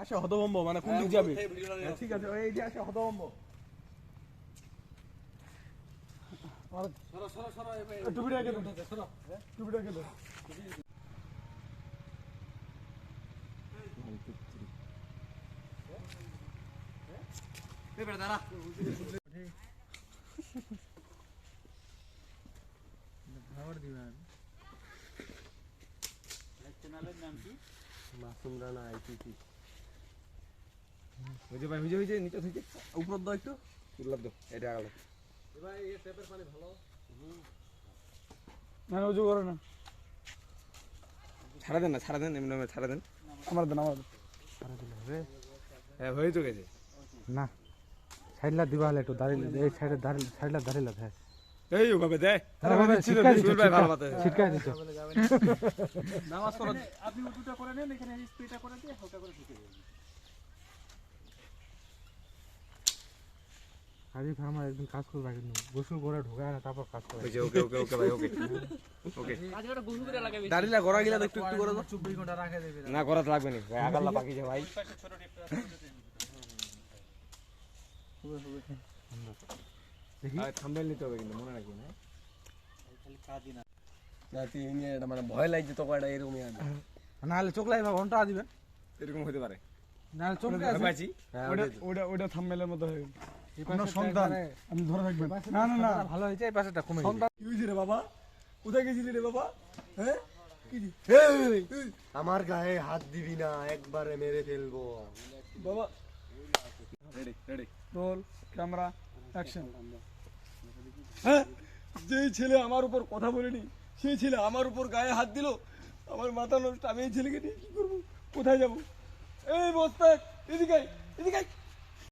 আসে হতভম্ব মানে কোন দিক যাবে। হ্যাঁ, ঠিক আছে ওই যে আসে হতভম্ব। টুপিটা মাসুম রানা আইসিসি হয়েছে ভাই হয়েছে হয়েছে নিচে হয়েছে উপর দাও একটু। উল্লাপ দাও এটা আগালো। না উজু করে না। ছাড়া দেন না ছাড়া দেন এমনি ছাড়া দেন। আমার দেন আমার দেন। হ্যাঁ হয়ে তো গেছে। না সাইডলা দিবা হলে একটু দাঁড়িয়ে এই সাইডে দাঁড়িয়ে সাইডলা দাঁড়িয়ে থাকে এই ওভাবে দে। আরে ভাই ভালো মতো ছিটকাই দিচ্ছ। নামাজ পড়ো আপনি উঁচুটা করে নেন এখানে স্প্রেটা করে দিয়ে হালকা করে ঢুকে দেবেন হাজি ফার্মার একদিন কাজ করবে একদিন গোসল করে ঢোকায় না তারপর কাজ করে। ওকে ওকে ওকে ভাই ওকে। ওকে। দাঁড়িয়ে গড়া গিলা একটু একটু করে দাও। চব্বিশ ঘণ্টা রাখা দেবে। না করা লাগবে না। ভাই আগাল্লা বাকি যে ভাই। দেখি। থাম্বেল নিতে হবে কিন্তু মনে রাখবেন হ্যাঁ খালি না মানে ভয় লাগছে তোকে এটা এরকমই নাহলে চোখ লাগবে ঘণ্টা দিবে। এরকম হতে পারে। নাহলে চোখ ওটা ওটা ওটা মতো হয়ে আপনার সন্তান। ধরে পাশেরটা না না না। ভালো হয়েছে এই পাশেরটা কমে সন্তান কি হয়েছে রে বাবা? কোথায় গেছিলি রে বাবা? হ্যাঁ? আমার গায়ে হাত দিবি না একবারে মেরে ফেলব। বাবা। Ready ready roll camera action. হ্যাঁ? যেই ছেলে আমার উপর কথা বলেনি সেই ছেলে আমার উপর গায়ে হাত দিল আমার মাথা নষ্ট আমি এই ছেলেকে নিয়ে কি করব? কোথায় যাব? এই বস্তাক এদিকে এদিকে।